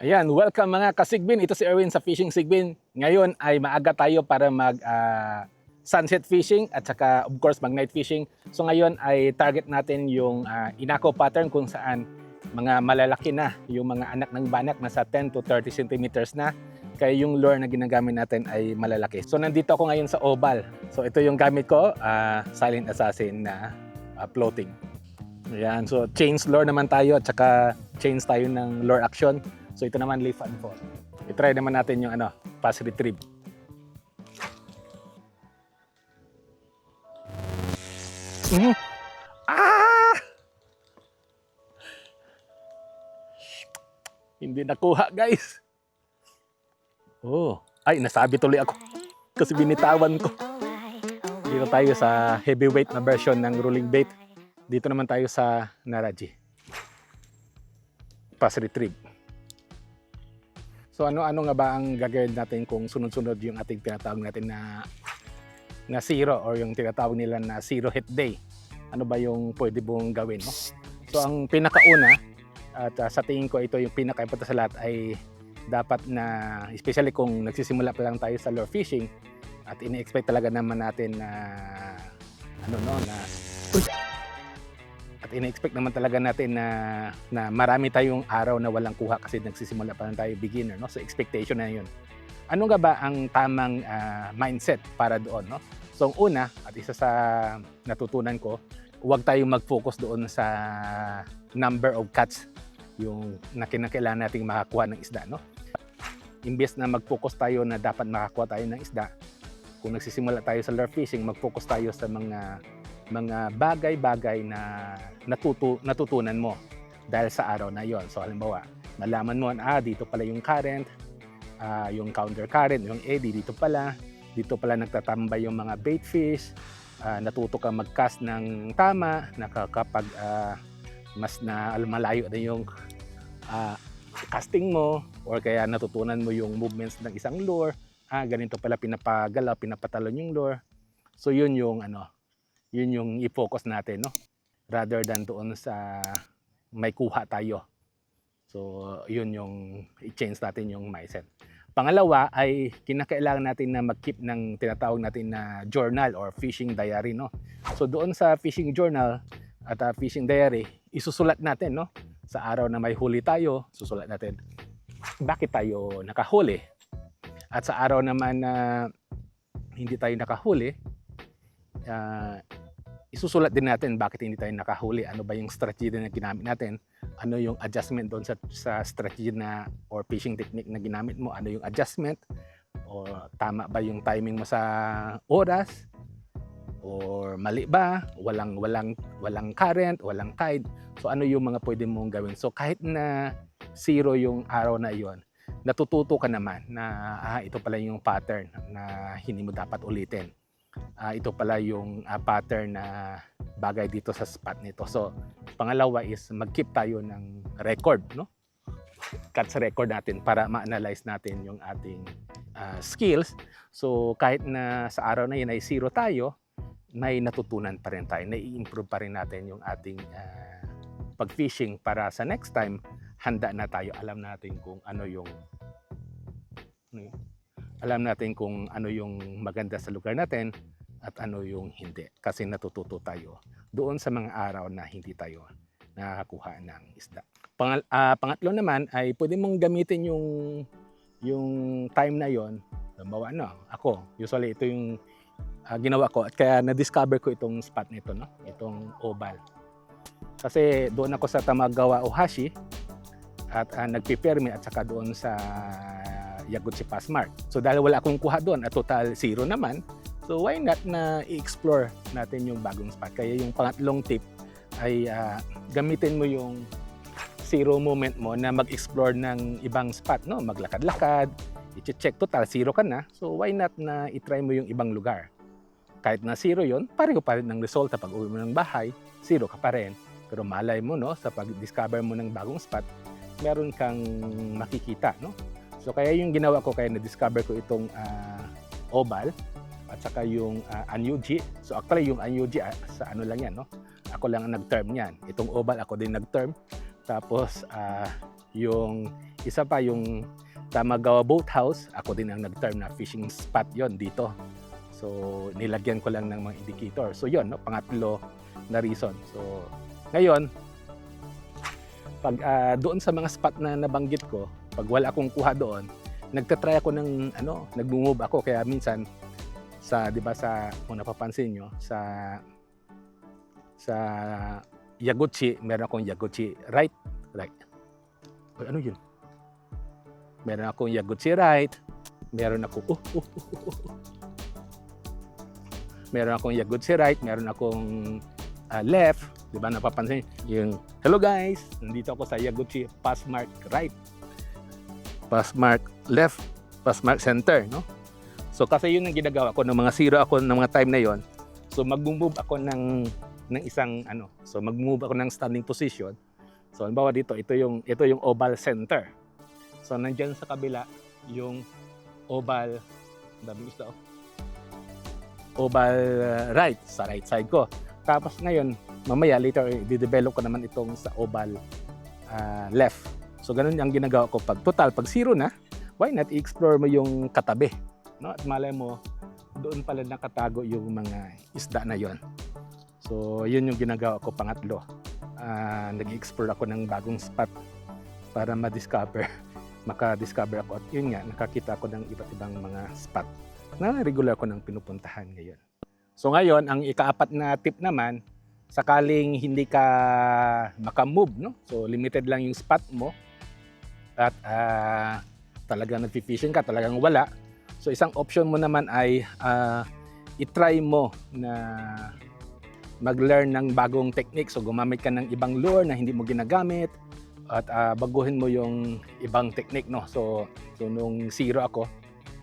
Ayan, welcome mga kasigbin. Ito si Erwin sa Fishing Sigbin. Ngayon ay maaga tayo para mag ah, sunset fishing at saka of course mag night fishing. So ngayon ay target natin yung ah, inako pattern kung saan mga malalaki na yung mga anak ng banak nasa 10 to 30 centimeters na. Kaya yung lure na ginagamit natin ay malalaki. So nandito ako ngayon sa oval. So ito yung gamit ko, ah, Silent Assassin na ah, floating. Ayan, so chains lure naman tayo at saka chains tayo ng lure action. So ito naman leaf and fall. I-try naman natin yung ano, pass retrieve. Mhm. Ah! Hindi nakuha, guys. Oh, ay nasabi tuloy ako kasi binitawan ko. Dito tayo sa heavyweight na version ng rolling bait. Dito naman tayo sa Naraji. Pass retrieve. So ano-ano nga ba ang gagawin natin kung sunod-sunod yung ating tinatawag natin na na zero or yung tinatawag nila na zero hit day? Ano ba yung pwede mong gawin? No? So ang pinakauna at uh, sa tingin ko ito yung pinaka-importante sa lahat ay dapat na especially kung nagsisimula pa lang tayo sa lure fishing at ini-expect talaga naman natin na ano no na! At ini-expect naman talaga natin na na marami tayong araw na walang kuha kasi nagsisimula pa lang tayo beginner no? So expectation na yun. Ano nga ba ang tamang ah, mindset para doon no? So una at isa sa natutunan ko huwag tayong mag-focus doon sa number of cuts yung na kinakailangan nating makakuha ng isda no? Imbes na mag-focus tayo na dapat makakuha tayo ng isda kung nagsisimula tayo sa lure fishing mag-focus tayo sa mga mga bagay-bagay na natutu natutunan mo dahil sa araw na yon. So halimbawa, nalaman mo ah, dito pala yung current, ah, yung counter current, yung eddy dito pala, dito pala nagtatambay yung mga bait fish, ah, natuto ka mag-cast ng tama, nakakapag ah, mas na malayo na yung ah, casting mo or kaya natutunan mo yung movements ng isang lure, ah, ganito pala pinapagalaw, pinapatalon yung lure. So yun yung ano, yun yung i-focus natin, no? Rather than doon sa may kuha tayo. So, yun yung i-change natin yung mindset. Pangalawa ay kinakailangan natin na mag-keep ng tinatawag natin na journal or fishing diary, no? So, doon sa fishing journal at uh, fishing diary, isusulat natin, no? Sa araw na may huli tayo, susulat natin bakit tayo nakahuli. At sa araw naman na hindi tayo nakahuli, ah, isusulat din natin bakit hindi tayo nakahuli. Ano ba yung strategy na ginamit natin? Ano yung adjustment doon sa, sa strategy na or fishing technique na ginamit mo? Ano yung adjustment? O tama ba yung timing mo sa oras? Or mali ba? Walang walang walang current, walang tide. So ano yung mga pwede mong gawin? So kahit na zero yung araw na iyon, natututo ka naman na ah, ito pala yung pattern na hindi mo dapat ulitin ah, ito pala yung ah, pattern na bagay dito sa spot nito. So, pangalawa is mag-keep tayo ng record, no? Cuts record natin para ma-analyze natin yung ating ah, skills. So, kahit na sa araw na yun ay zero tayo, may natutunan pa rin tayo, nai-improve pa rin natin yung ating ah, pag-fishing para sa next time, handa na tayo, alam natin kung ano yung ano yun? Alam natin kung ano yung maganda sa lugar natin at ano yung hindi. Kasi natututo tayo doon sa mga araw na hindi tayo nakakakuha ng isda. Pangal, ah, pangatlo naman ay pwede mong gamitin yung yung time na yon. Halimbawa no, ako, usually ito yung ah, ginawa ko at kaya na-discover ko itong spot nito, no? Itong oval. Kasi doon ako sa Tamagawa Ohashi at uh, nagpipirmi at saka doon sa Yaguchi Passmark. So dahil wala akong kuha doon at total zero naman, so why not na i-explore natin yung bagong spot. Kaya yung pangatlong tip ay ah, gamitin mo yung zero moment mo na mag-explore ng ibang spot, no? Maglakad-lakad, i-check total zero ka na. So why not na i-try mo yung ibang lugar? Kahit na zero yon, pareho pa rin ng resulta pag uwi mo ng bahay, zero ka pa rin. Pero malay mo, no, sa pag-discover mo ng bagong spot, meron kang makikita, no? So kaya yung ginawa ko, kaya na-discover ko itong ah, oval at saka yung uh, Anyuji. So actually yung Anyuji ah, sa ano lang yan, no? Ako lang ang nag-term niyan. Itong oval ako din nag-term. Tapos ah, yung isa pa yung Tamagawa Boathouse, ako din ang nag-term na fishing spot yon dito. So, nilagyan ko lang ng mga indicator. So, yon no? pangatlo na reason. So, ngayon, pag ah, doon sa mga spot na nabanggit ko, pag wala akong kuha doon, nagtatry ako ng ano, nag-move ako kaya minsan sa 'di ba sa kung napapansin nyo sa sa Yaguchi, meron akong Yaguchi right, right. Ay, ano 'yun? Meron akong Yaguchi right, meron ako oh, oh, oh, oh, oh. Meron akong Yaguchi right, meron akong ah, left, 'di ba napapansin yung Hello guys, nandito ako sa Yaguchi Passmark right. Passmark left, Passmark center, no? So kasi yun ang ginagawa ko ng mga zero ako ng mga time na yon. So mag-move ako ng ng isang ano. So mag-move ako ng standing position. So halimbawa dito, ito yung ito yung oval center. So nandiyan sa kabila yung oval dami isda oh. Oval uh, right sa right side ko. Tapos ngayon, mamaya later i-develop ko naman itong sa oval uh, left. So ganun ang ginagawa ko pag total pag zero na, why not i-explore mo yung katabi, no? At malay mo doon pala nakatago yung mga isda na yon. So yun yung ginagawa ko pangatlo. Ah, nag-explore ako ng bagong spot para ma-discover, maka-discover ako at yun nga nakakita ako ng iba't ibang mga spot na regular ko nang pinupuntahan ngayon. So ngayon, ang ikaapat na tip naman, sakaling hindi ka makamove, no? So limited lang yung spot mo at ah, talagang nag-fishing ka, talagang wala. So isang option mo naman ay ah, i-try mo na mag-learn ng bagong technique. So gumamit ka ng ibang lure na hindi mo ginagamit at ah, baguhin mo yung ibang technique, no? So, so nung zero ako,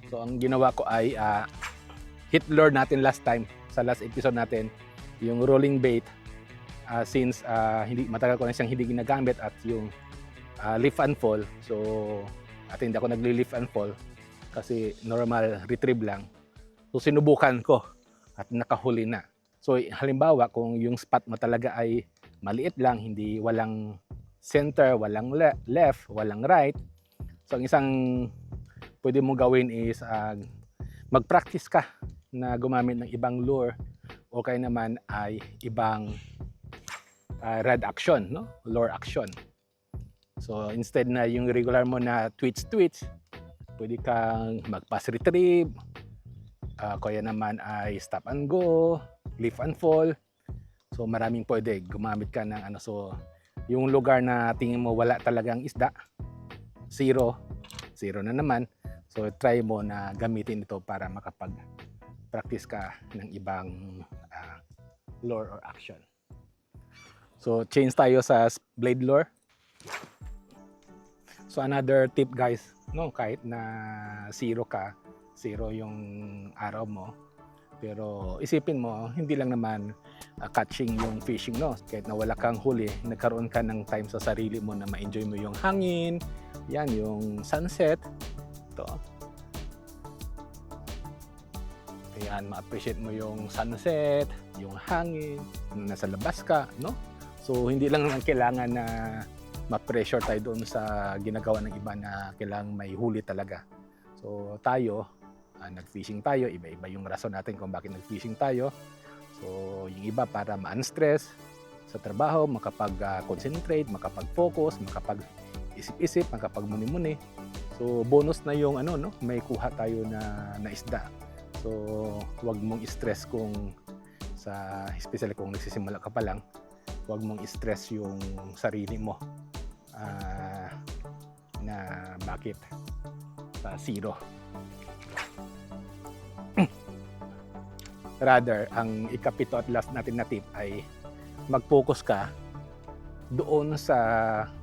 so ang ginawa ko ay ah, hit lure natin last time sa last episode natin, yung rolling bait ah, since ah, hindi matagal ko na siyang hindi ginagamit at yung ah, lift and fall. So, at hindi ako nagli-lift and fall kasi normal retrieve lang. So, sinubukan ko at nakahuli na. So, halimbawa, kung yung spot mo talaga ay maliit lang, hindi walang center, walang le- left, walang right. So, ang isang pwede mong gawin is ah, mag-practice ka na gumamit ng ibang lure o kaya naman ay ibang ah, rod action, no? lure action. So instead na yung regular mo na twitch-twitch, pwede kang mag-pass retrieve, ah, kaya naman ay stop and go, lift and fall. So maraming pwede, gumamit ka ng ano. So yung lugar na tingin mo wala talagang isda, zero, zero na naman. So try mo na gamitin ito para makapag practice ka ng ibang ah, lure or action. So change tayo sa blade lure. So another tip guys, no, kahit na zero ka, zero yung araw mo, pero isipin mo, hindi lang naman ah, catching yung fishing, no? Kahit na wala kang huli, nagkaroon ka ng time sa sarili mo na ma-enjoy mo yung hangin, yan, yung sunset, ito. Ayan, ma-appreciate mo yung sunset, yung hangin, nasa labas ka, no? So, hindi lang naman kailangan na ma-pressure tayo doon sa ginagawa ng iba na kailangan may huli talaga. So, tayo, ah, nag-fishing tayo, iba-iba yung rason natin kung bakit nag-fishing tayo. So, yung iba para ma-unstress sa trabaho, makapag-concentrate, makapag-focus, makapag-isip-isip, makapag-muni-muni. So, bonus na yung ano, no? May kuha tayo na, na isda. So, huwag mong stress kung sa especially kung nagsisimula ka pa lang, huwag mong stress yung sarili mo ah, na bakit sa zero. Rather, ang ikapito at last natin na tip ay mag-focus ka doon sa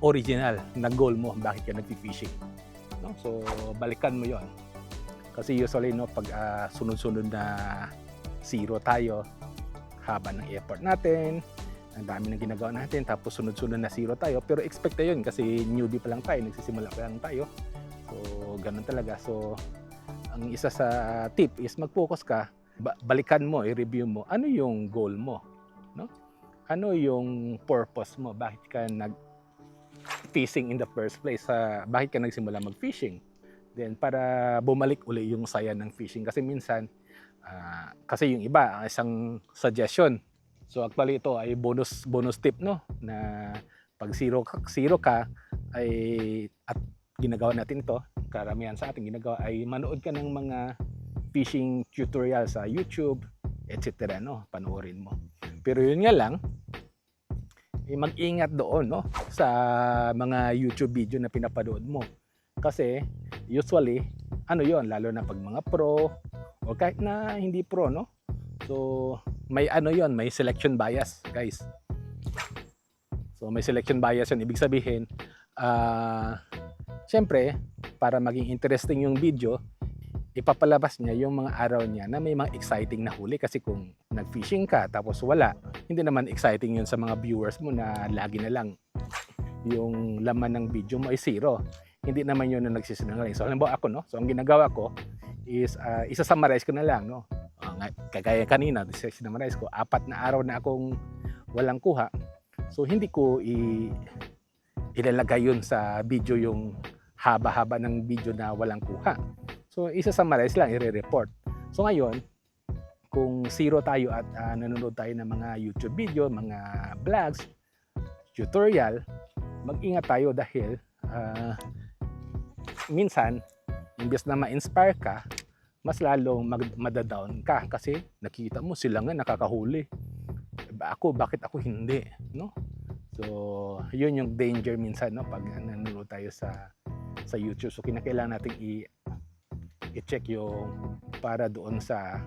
original na goal mo bakit ka nag-fishing. No? So, balikan mo yon kasi usually no pag ah, sunod-sunod na zero tayo haba ng effort natin, ang dami ng ginagawa natin tapos sunod-sunod na zero tayo pero expect na yun kasi newbie pa lang tayo, nagsisimula pa lang tayo. So ganun talaga. So ang isa sa tip is mag-focus ka, ba- balikan mo, i-review mo ano yung goal mo, no? Ano yung purpose mo? Bakit ka nag fishing in the first place? Sa bakit ka nagsimula mag-fishing? Then para bumalik uli yung saya ng fishing kasi minsan ah, kasi yung iba ang isang suggestion. So actually ito ay bonus bonus tip no na pag zero ka, zero ka ay at ginagawa natin ito, karamihan sa ating ginagawa ay manood ka ng mga fishing tutorial sa YouTube, etc. no, panoorin mo. Pero yun nga lang, eh, mag-ingat doon no sa mga YouTube video na pinapanood mo. Kasi usually ano yon lalo na pag mga pro o kahit na hindi pro no. So may ano yon may selection bias, guys. So may selection bias yun. Ibig sabihin, ah syempre, para maging interesting yung video, ipapalabas niya yung mga araw niya na may mga exciting na huli kasi kung nag-fishing ka tapos wala, hindi naman exciting yun sa mga viewers mo na lagi na lang yung laman ng video mo ay zero. Hindi naman yun na nagsisinungaling. So, halimbawa ako, no? So, ang ginagawa ko is, uh, isa-summarize ko na lang, no? Uh, nga- kagaya kanina, isa-summarize ko, apat na araw na akong walang kuha. So, hindi ko i ilalagay yun sa video yung haba-haba ng video na walang kuha. So, isa-summarize lang, i-report. So, ngayon, kung zero tayo at ah, nanonood tayo ng mga YouTube video, mga vlogs, tutorial, mag-ingat tayo dahil ah, minsan, imbes na ma-inspire ka, mas lalong mag- madadown ka kasi nakita mo sila nga nakakahuli. Ako, bakit ako hindi? No? So, yun yung danger minsan no pag nanonood tayo sa sa YouTube. So, kinakailangan nating i i-check yung para doon sa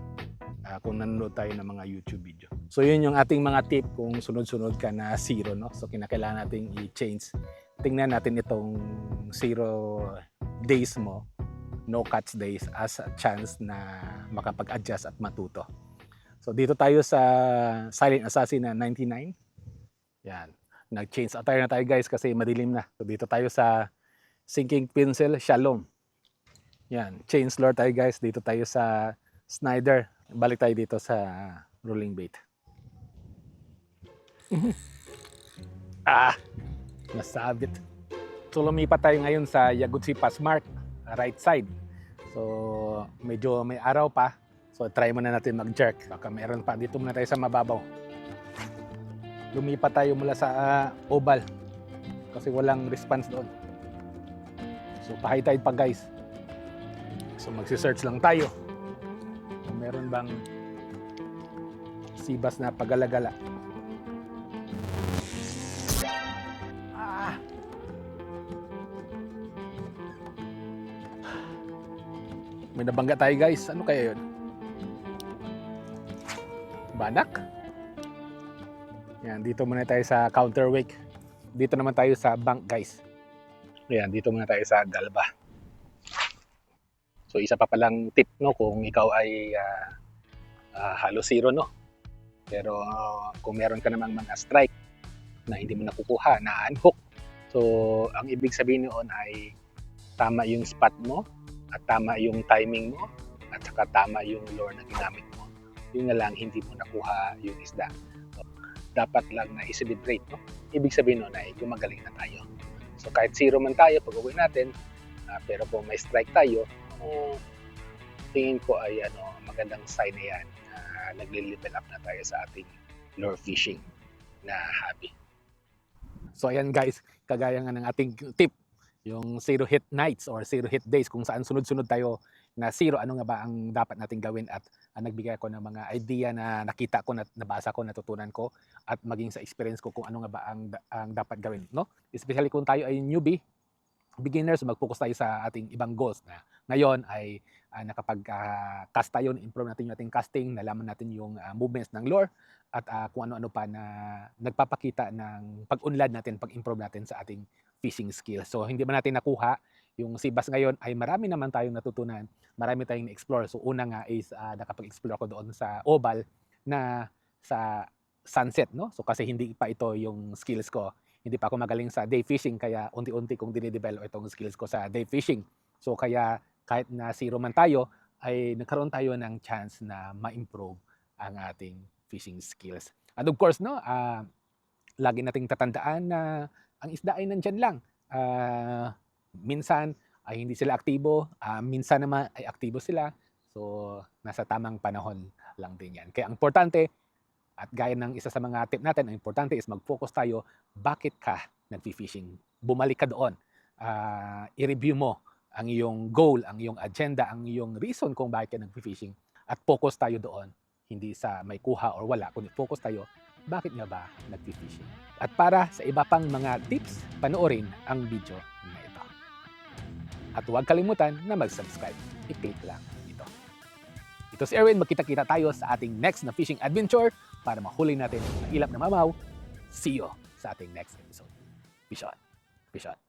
ah, kung nanonood tayo ng mga YouTube video. So, yun yung ating mga tip kung sunod-sunod ka na zero, no? So, kinakailangan nating i-change. Tingnan natin itong zero days mo, no cuts days as a chance na makapag-adjust at matuto. So, dito tayo sa Silent Assassin na 99. Yan. Nag-change attire na tayo guys kasi madilim na. So, dito tayo sa Sinking Pencil Shalom. Yan. Change lure tayo guys. Dito tayo sa Snyder. Balik tayo dito sa rolling bait. ah! Nasabit. So lumipat tayo ngayon sa Yagutsi Pass Mark, right side. So medyo may araw pa. So try muna natin mag-jerk. Baka meron pa. Dito muna tayo sa mababaw. Lumipat tayo mula sa ah, oval. Kasi walang response doon. So tide pa guys. So magsi-search lang tayo. Kung meron bang sibas na pagalagala. Nabangga tayo guys. Ano kaya yun? Banak? Yan, dito muna tayo sa counterweight. Dito naman tayo sa bank guys. Yan, dito muna tayo sa galba. So isa pa palang tip no kung ikaw ay ah, ah, halo zero no. Pero ah, kung meron ka namang mga strike na hindi mo nakukuha, na unhook. So ang ibig sabihin noon ay tama yung spot mo at tama yung timing mo at saka tama yung lure na ginamit mo. Yun na lang hindi mo nakuha yung isda. So, dapat lang na i-celebrate no. Ibig sabihin noon ay gumagaling na tayo. So kahit zero man tayo pag uwi natin, ah, pero kung may strike tayo, ang tingin ko ay ano, magandang sign na yan na nagle-level up na tayo sa ating lure fishing na hobby. So ayan guys, kagaya nga ng ating tip, yung zero hit nights or zero hit days kung saan sunod-sunod tayo na zero, ano nga ba ang dapat nating gawin at ah, nagbigay ako ng mga idea na nakita ko, na nabasa ko, natutunan ko at maging sa experience ko kung ano nga ba ang, ang dapat gawin. No? Especially kung tayo ay newbie, beginners, mag-focus tayo sa ating ibang goals na ngayon ay uh, nakapag-cast tayo, improve natin yung ating casting, nalaman natin yung ah, movements ng lure at ah, kung ano-ano pa na nagpapakita ng pag-unlad natin, pag-improve natin sa ating fishing skills. So hindi man natin nakuha yung sibas ngayon ay marami naman tayong natutunan, marami tayong na-explore. So una nga is ah, nakapag-explore ako doon sa oval na sa sunset, no? So kasi hindi pa ito yung skills ko. Hindi pa ako magaling sa day fishing kaya unti-unti kong dinidevelop itong skills ko sa day fishing. So kaya kahit na zero man tayo, ay nagkaroon tayo ng chance na ma-improve ang ating fishing skills. And of course, no, ah, lagi nating tatandaan na ang isda ay nandyan lang. ah, minsan ay hindi sila aktibo, ah, minsan naman ay aktibo sila. So, nasa tamang panahon lang din yan. Kaya ang importante, at gaya ng isa sa mga tip natin, ang importante is mag-focus tayo, bakit ka nag-fishing? Bumalik ka doon. Ah, i-review mo ang iyong goal, ang iyong agenda, ang iyong reason kung bakit ka nag-fishing. At focus tayo doon. Hindi sa may kuha or wala, kundi focus tayo, bakit nga ba nag-fishing? At para sa iba pang mga tips, panoorin ang video na ito. At huwag kalimutan na mag-subscribe. I-click lang ito. Ito si Erwin, magkita-kita tayo sa ating next na fishing adventure para mahuli natin ang ilap na mamaw. See you sa ating next episode. Peace out. Peace out.